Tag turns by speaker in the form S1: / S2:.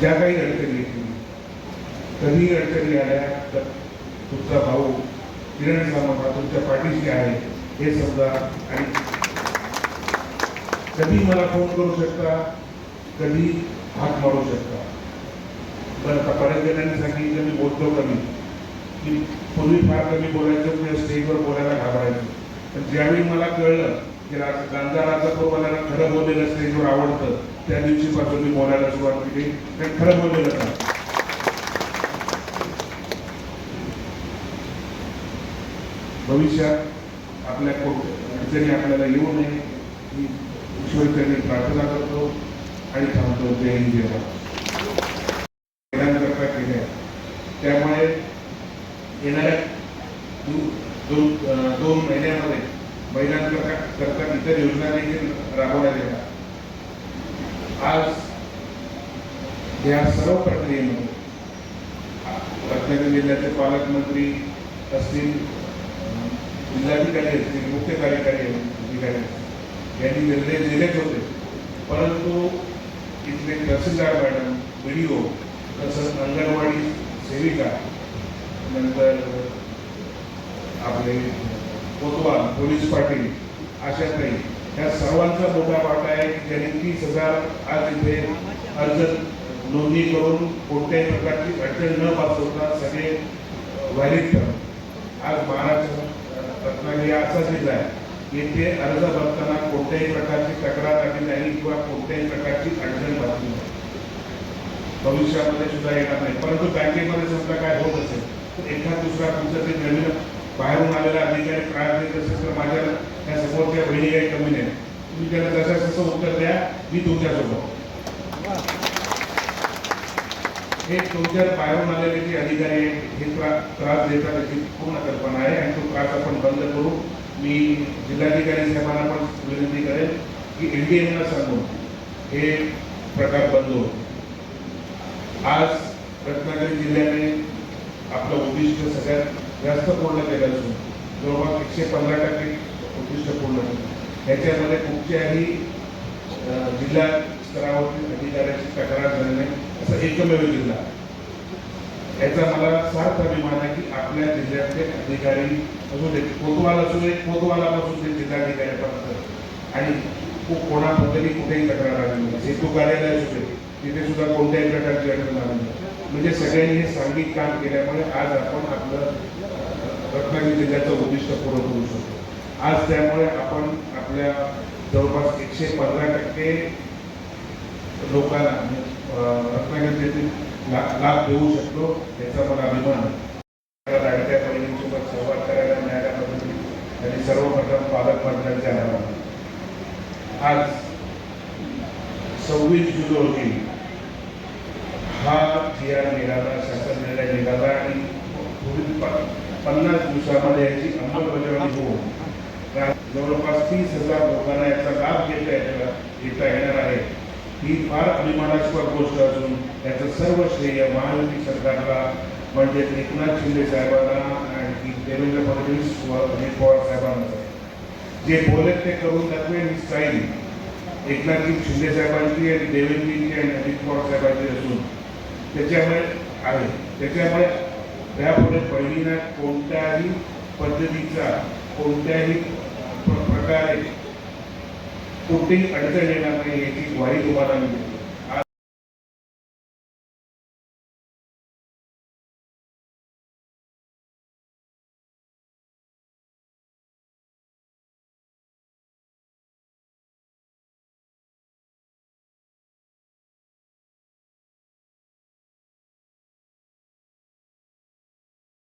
S1: ज्या काही अडचणी येतील कधीही अडचणी आल्या तर तुमचा भाऊ किरण सामंत तुमच्या पाठीशी आहे हे समजा. आणि कधी मला फोन करू शकता? कधी हात मारू शकता? पण आता बऱ्याच जणांनी सांगितलं मी बोलतो कमी. की पूर्वी फार कमी बोलायचं किंवा स्टेजवर बोलायला घाबरायचं. पण ज्यावेळी मला कळलं की गांधाराचा तो मला खरं बोललेलं स्टेजवर आवडतं त्या दिवशीपासून मी बोलायला सुरुवात केली. कारण खरं बोललेलं का? भविष्यात आपल्या अडचणी आपल्याला येऊ नये. मी ईश्वरचरणी प्रार्थना करतो आणि थांबतो. जय हिंद जय महाराष्ट्र. केल्या. त्यामुळे येणाऱ्या दोन दोन महिन्यामध्ये महिलांकरता करता इतर योजना देखील राबवण्यात येतात. आज या सर्व प्रक्रियेमध्ये रत्नागिरी जिल्ह्याचे पालकमंत्री असतील जिल्हाधिकारी असतील मुख्य कार्यकारी अधिकारी यांनी निर्णय दिलेच होते. परंतु इथले तहसीलदार मॅडम व्हिडिओ तसंच अंगणवाडी सेविका नंतर आपले कोतवाल पोलीस पाटील अशा काही या सर्वांचा मोठा वाटा आहे की ज्यांनी तीस हजार आज इथे अर्ज नोंदणी करून कोणत्याही प्रकारची अडचण न भासवता सगळे व्हॅलिड आज महाराष्ट्र रत्नागिरी असा जिल्हा आहे येथे अर्ज भरताना कोणत्याही प्रकारची तक्रार आली नाही किंवा कोणत्याही प्रकारची अडचण भासली नाही. भविष्यामध्ये सुद्धा येणार नाही. परंतु बँकेमध्ये समजा काय होत असेल तर एखाद दुसरा तुमचं ते नवीन बाहेरून आलेला अधिकारी त्रास देत असेल तर माझ्या त्या समोरच्या बहिणी काही कमी नाही तुम्ही त्याला जसं तसं उत्तर द्या मी तुमच्यासोबत. हे तुमच्या बाहेरून आलेले जे अधिकारी आहेत हे त्रास देतात याची पूर्ण कल्पना आहे आणि तो त्रास आपण बंद करू. मी जिल्हाधिकारी साहेबांना पण विनंती करेन की एनडीएमला सांगून हे प्रकार बंद होतो आज रत्नागिरी जिल्ह्याने आपलं उद्दिष्ट सगळ्यात जास्त पूर्ण केलं असून जवळपास एकशे पंधरा टक्के उद्दिष्ट पूर्ण केलं. ह्याच्यामध्ये कुठच्याही जिल्हा स्तरावरील अधिकाऱ्याची तक्रार झाली नाही असं एकमेव जिल्हा. याचा मला सार्थ अभिमान आहे की आपल्या जिल्ह्यातले अधिकारी असू दे कोतवाल असू दे कोतवालापासून ते जिल्हाधिकाऱ्यापर्यंत आणि कोणाबद्दलही कुठेही तक्रार आली नाही. सेतू कार्यालय असू दे तिथे सुद्धा कोणत्याही प्रकारची अडचण आली नाही. म्हणजे सगळ्यांनी हे सांघिक काम केल्यामुळे आज आपण आपलं अं, रत्नागिरी जिल्ह्याचं उद्दिष्ट पूर्ण करू शकतो. आज त्यामुळे आपण आपल्या जवळपास एकशे पंधरा टक्के लोकांना म्हणजे, अं, रत्नागिरी जिल्ह्यातील लाभ देऊ शकतो याचा मला अभिमान आहे. या लाडक्या बहिणींसोबत संवाद करायला मिळाल्याबद्दल त्यांनी सर्वप्रथम पालकमंत्र्यांचे आभार आज सव्वीस जुलै रोजी हा जिया निघाला शासन निर्णय निघाला आणि पुढील पन्नास दिवसामध्ये याची अंमलबजावणी होऊन त्या जवळपास तीस हजार लोकांना याचा लाभ घेता येता घेता येणार आहे. ही फार अभिमानास्पद गोष्ट असून याचं सर्व श्रेय महायुती सरकारला म्हणजे एकनाथ शिंदे साहेबांना आणि देवेंद्र फडणवीस व अजित पवार साहेबांना. जे बोलत ते करून दाखवे मी स्टाईल. एकनाथजी शिंदे साहेबांची आणि देवेंद्रजींची आणि अजित पवार साहेबांची असून त्याच्यामुळे आहे. त्याच्यामुळे त्यामुळे बहिणींना कोणत्याही पद्धतीचा कोणत्याही प्रकारे कुठेही अडचण येणार नाही याची ग्वाही तुम्हाला मी देतो